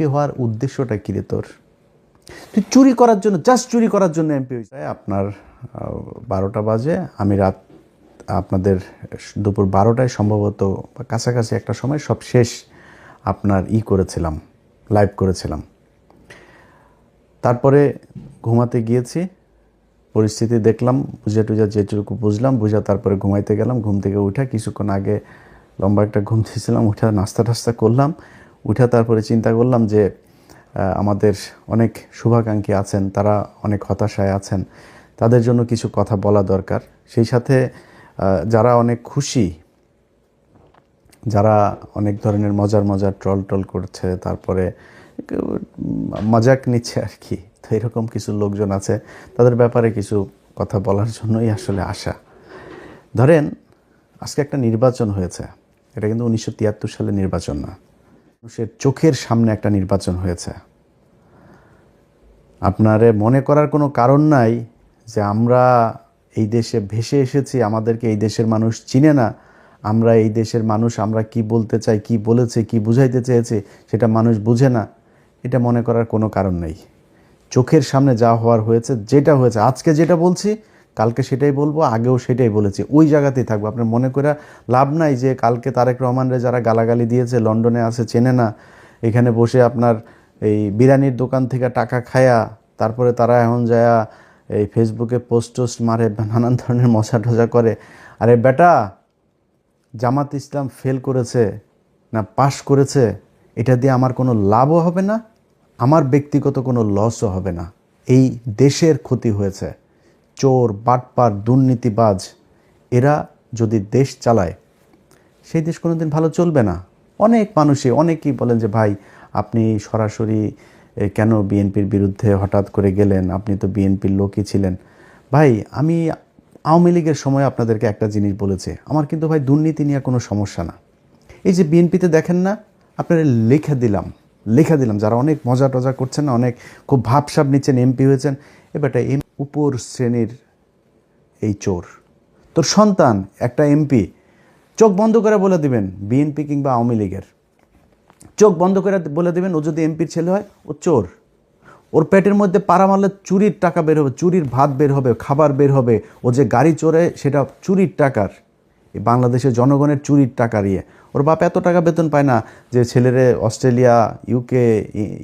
MP হওয়ার উদ্দেশ্যটা কী রে তোর? তুই চুরি করার জন্য জাস্ট চুরি করার জন্য এমপি হয়েছে আপনার বারোটা বাজে, আমি রাত, আপনাদের দুপুর বারোটায় সম্ভবত কাছাকাছি একটা সময় সব শেষ আপনার ই করেছিলাম লাইভ করেছিলাম। তারপরে ঘুমাতে গিয়েছি, পরিস্থিতি দেখলাম, বুঝে টুজা যেটুকু বুঝলাম, বুঝা তারপরে ঘুমাইতে গেলাম, ঘুম থেকে উঠা কিছুক্ষণ আগে লম্বা একটা ঘুম দিয়েছিলাম, উঠা নাস্তা টাস্তা করলাম উঠা তারপরে চিন্তা করলাম যে আমাদের অনেক শুভাকাঙ্ক্ষী আছেন, তারা অনেক হতাশায় আছেন, তাদের জন্য কিছু কথা বলা দরকার। সেই সাথে যারা অনেক খুশি, যারা অনেক ধরনের মজার মজার ট্রল টল করছে, তারপরে মজাক নিচ্ছে আর কি, তো এরকম কিছু লোকজন আছে, তাদের ব্যাপারে কিছু কথা বলার জন্যই আসলে আসা। ধরেন, আজকে একটা নির্বাচন হয়েছে, এটা কিন্তু উনিশশো তিয়াত্তর সালে নির্বাচন না। মানুষের চোখের সামনে একটা নির্বাচন হয়েছে। আপনারে মনে করার কোনো কারণ নাই যে আমরা এই দেশে ভেসে এসেছি, আমাদেরকে এই দেশের মানুষ চিনে না, আমরা এই দেশের মানুষ, আমরা কি বলতে চাই, কি বলেছে, কি বুঝাইতে চেয়েছে, সেটা মানুষ বুঝে না। এটা মনে করার কোনো কারণ নেই। চোখের সামনে যা হওয়ার হয়েছে, যেটা হয়েছে, আজকে যেটা বলছি কালকে সেটাই বলব, আগেও সেটাই বলেছি। ওই জায়গাতেই থাকব। আপনার মনে করে লাভ নাই যে কালকে তারেক রহমানরে যারা গালাগালি দিয়েছে, লন্ডনে আছে, চেনে না। এখানে বসে আপনার এই বিরিয়ানির দোকান থেকে টাকা খায়া, তারপরে তারা এখন যায়া এই ফেসবুকে পোস্ট টোস্ট মারে, নানান ধরনের মশা টজা করে। আরে বেটা, জামাত ইসলাম ফেল করেছে না পাশ করেছে, এটা দিয়ে আমার কোনো লাভও হবে না, আমার ব্যক্তিগত কোনো লসও হবে না। এই দেশের ক্ষতি হয়েছে। চোর, বাটপার, দুর্নীতিবাজ, এরা যদি দেশ চালায়, সেই দেশ কোনোদিন ভালো চলবে না। অনেক মানুষই, অনেকেই বলেন যে, ভাই, আপনি সরাসরি কেন বিএনপির বিরুদ্ধে হঠাৎ করে গেলেন? আপনি তো বিএনপির লোকই ছিলেন। ভাই, আমি আওয়ামী লীগের সময় আপনাদেরকে একটা জিনিস বলেছে, আমার কিন্তু ভাই দুর্নীতি নিয়ে কোনো সমস্যা না। এই যে বিএনপিতে দেখেন না, আপনারা লেখা দিলাম লেখা দিলাম, যারা অনেক মজা টজা করছেন, অনেক খুব ভাবসাব নিচ্ছেন, এমপি হয়েছেন এবারটা এম উপর শ্রেণির এই চোর। তোর সন্তান, একটা এমপি, চোখ বন্ধ করে বলে দিবেন, বিএনপি কিংবা আওয়ামী লীগের। চোখ বন্ধ করে বলে দিবেন, ও যদি এমপির ছেলে হয়, ও চোর। ওর পেটের মধ্যে পাড়া মারলে চুরির টাকা বের হবে, চুরির ভাত বের হবে, খাবার বের হবে। ও যে গাড়ি চড়ে, সেটা চুরির টাকার। বাংলাদেশের জনগণের চুরির টাকার ইয়ে। ওর বাপ এত টাকা বেতন পায় না যে ছেলেরে অস্ট্রেলিয়া, ইউকে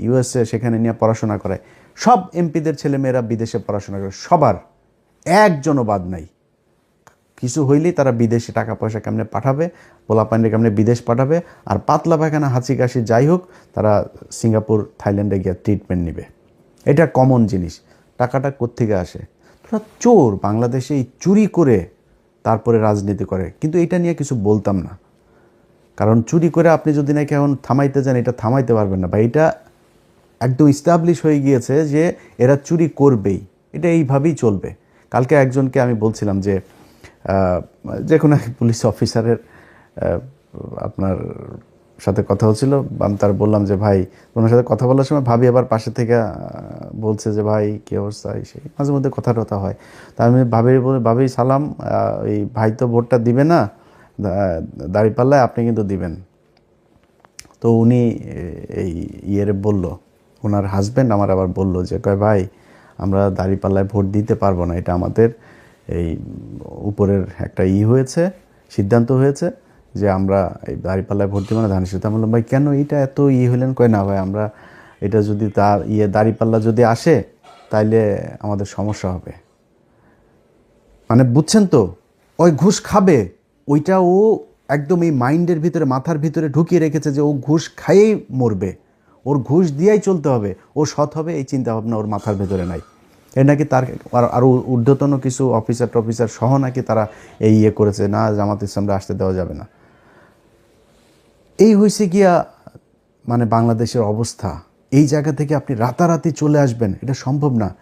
ইউএসএ, সেখানে নিয়ে পড়াশোনা করে। সব এমপিদের ছেলেমেয়েরা বিদেশে পড়াশোনা করে, সবার একজনও বাদ নাই। কিছু হইলেই তারা বিদেশে টাকা পয়সা কেমনে পাঠাবে পোলাপান্ডে কেমনে বিদেশ পাঠাবে, আর পাতলা পায়খানা হাঁচি কাশি যাই হোক, তারা সিঙ্গাপুর, থাইল্যান্ডে গিয়ে ট্রিটমেন্ট নেবে। এটা কমন জিনিস। টাকাটা কোত্থেকে আসে? তোরা চোর বাংলাদেশে এই চুরি করে তারপরে রাজনীতি করে। কিন্তু এটা নিয়ে কিছু বলতাম না। কারণ চুরি করে আপনি যদি নাকি এখন থামাইতে যান, এটা থামাইতে পারবেন না। বা এটা একদম ইস্টাবলিশ হয়ে গিয়েছে যে এরা চুরি করবেই। এটা এইভাবেই চলবে। কালকে একজনকে আমি বলছিলাম যে যে কোনো এক পুলিশ অফিসারের আপনার সাথে কথা হচ্ছিল। আমি তার বললাম যে, ভাই ওনার সাথে কথা বলার সময় ভাবি আবার পাশে থেকে বলছে যে, ভাই, কী অবস্থা? সেই। মাঝে মধ্যে কথা টথা হয়। তা আমি ভাবি, বলে, ভাবি, সালাম এই ভাই তো ভোটটা দিবে না দাঁড়িপাল্লায় আপনি কিন্তু দিবেন। তো উনি এই ইয়ের বলল ওনার হাজব্যান্ড আমার আবার বলল যে, কয় ভাই, আমরা দাঁড়িপাল্লায় ভোট দিতে পারব না। এটা আমাদের এই উপরের একটা ই হয়েছে, সিদ্ধান্ত হয়েছে যে আমরা এই দাঁড়িপাল্লায় ভোট দিব না। ধানের সাথে বললাম, ভাই, কেন এটা এত ই হলেন? কয়, না ভাই, আমরা এটা যদি তার ইয়ে দাঁড়িপাল্লা যদি আসে, তাইলে আমাদের সমস্যা হবে। মানে বুঝছেন তো, ওই ঘুষ খাবে, ওইটা ও একদম এই মাইন্ডের ভিতরে, মাথার ভিতরে ঢুকিয়ে রেখেছে যে ও ঘুষ খাইয়েই মরবে। ওর ঘুষ দিয়েই চলতে হবে। ও সৎ হবে, এই চিন্তা ভাবনা ওর মাথার ভেতরে নাই। এ নাকি তার আর- আরও ঊর্ধ্বতন কিছু অফিসার টফিসার সহ নাকি তারা এই ইয়ে করেছে, না, জামাত ইসলামরা আসতে দেওয়া যাবে না। এই হয়েছে গিয়া মানে বাংলাদেশের অবস্থা। এই জায়গা থেকে আপনি রাতারাতি চলে আসবেন, এটা সম্ভব না।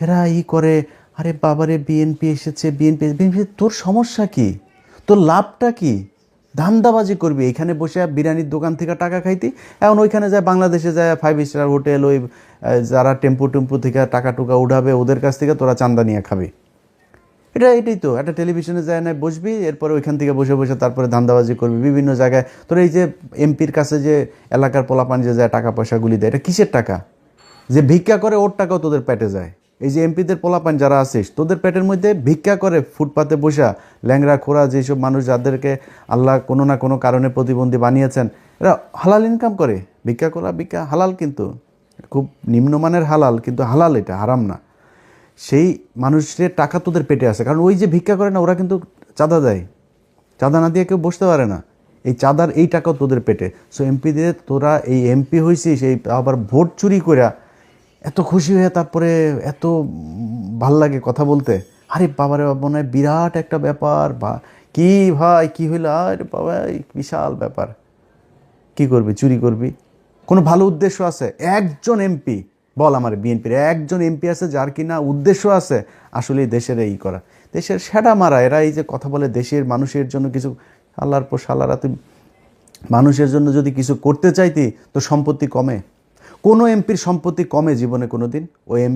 এরা ই করে, আরে বাবারে, বিএনপি এসেছে, বিএনপি বিএনপি, তোর সমস্যা কি? তোর লাভটা কি? ধান্দাবাজি করবি। এখানে বসে বিরিয়ানির দোকান থেকে টাকা খাইতি, এখন ওইখানে যায় বাংলাদেশে যায় ফাইভ স্টার হোটেল ওই যারা টেম্পু টেম্পু থেকে টাকা টুকা উঠাবে, ওদের কাছ থেকে তোরা চান্দা নিয়ে খাবি। এটা এটাই তো, একটা টেলিভিশনে যায় না, বসবি, এরপরে ওইখান থেকে বসে বসে তারপরে ধান্দাবাজি করবি। বিভিন্ন জায়গায়, তোর এই যে এমপির কাছে যে এলাকার পোলাপান যে যায়, টাকা পয়সাগুলি দেয়, এটা কিসের টাকা? যে ভিক্ষা করে ওর টাকাও তোদের পেটে যায়। এই যে এমপিদের পোলাপান যারা আছিস তোদের পেটের মধ্যে ভিক্ষা করে ফুটপাতে বসা ল্যাংরা খোরা যেসব মানুষ যাদেরকে আল্লাহ কোনো না কোনো কারণে প্রতিবন্ধী বানিয়েছেন, এরা হালাল ইনকাম করে। ভিক্ষা করা ভিক্ষা হালাল কিন্তু। খুব নিম্নমানের হালাল, কিন্তু হালাল এটা, হারাম না। সেই মানুষের টাকা তোদের পেটে আছে, কারণ ওই যে ভিক্ষা করে না, ওরা কিন্তু চাঁদা দেয়। চাঁদা না দিয়ে কেউ বসতে পারে না। এই চাঁদার এই টাকাও তোদের পেটে। সো এমপিদের তোরা এই এমপি হয়েছিস এই আবার ভোট চুরি কইরা এত খুশি হয়ে তারপরে এত ভালো লাগে কথা বলতে। আরে বাবারে বাবা মনে হয় বিরাট একটা ব্যাপার। বা কি ভাই, কি হইল? আরে বাবা বিশাল ব্যাপার। কি করবি? চুরি করবি? কোনো ভালো উদ্দেশ্য আছে? একজন এমপি, বল আমার বিএনপির, একজন এমপি আছে যার কিনা উদ্দেশ্য আছে? আসলে দেশের এই করা। দেশের সেটা মারা, এরা এই যে কথা বলে দেশের মানুষের জন্য কিছু, আল্লাহর পর সাল্লাহরা তুই মানুষের জন্য যদি কিছু করতে চাইতি, তো সম্পত্তি কমে। কোনো এমপির সম্পত্তি কমে জীবনে কোনো দিন ওই এম